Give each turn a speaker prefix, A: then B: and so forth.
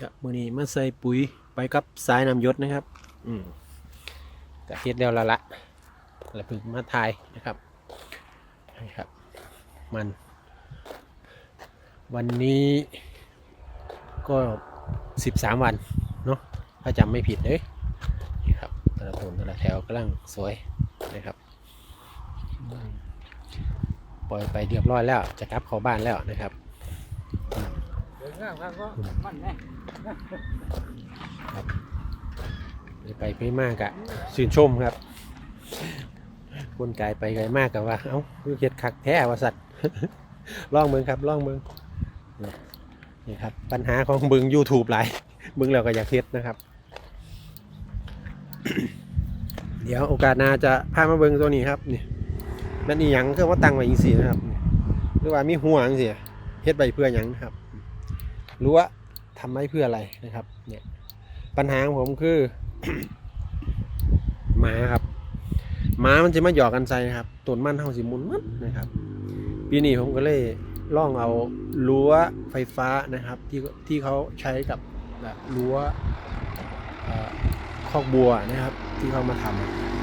A: ครับมือนี้มาใส่ปุ๋ยไปกับสายน้ำยศนะครับ อืมกะเฮ็ดแล้วละละแล้วเพึ่งมาทายนะครับนี่ครับ มัน วันนี้ก็สิบสามวันเนาะถ้าจำไม่ผิดเลยนี่ครับแต่ละต้นแต่ละแถวกำลังสวยนะครับ ปล่อยไปเรียบร้อยแล้วจะกลับเข้าบ้านแล้วนะครับ
B: เดินง่ายครับก็มันแน่
A: ไปไปม่มากอะชื่นชมครับคนไกลไปไกลมากกับว่า เอ้าคือเฮ็ดคักแท้ว่าสัตว์ล่องเมืองครับล่องเมืองนี่ครับ ปัญหาของเบึง YouTube หลายเบึงเราก็อยากเฮ็ดนะครับ เดี๋ยวโอกาสหน้าจะพามาเบิงตัวนี้ครับนี่นั่นนี่ยังคือว่าตังไว้อีสี่นะครับหรือว่ามีหัวจังซี่เฮ็ดไปเพื่อหยังนะครับ รู้ว่าทำไว้เพื่ออะไรนะครับเนี่ยปัญหาของผมคือหมาครับหมามันจะมาหยอกกันใส่ครับต้นมันเฮาสิมุนมัดนะครับปีนี้ผมก็เลยล่องเอารั้วไฟฟ้านะครับ ที่ที่เขาใช้กับรั้วคอกบัวนะครับ ที่เขามาทำ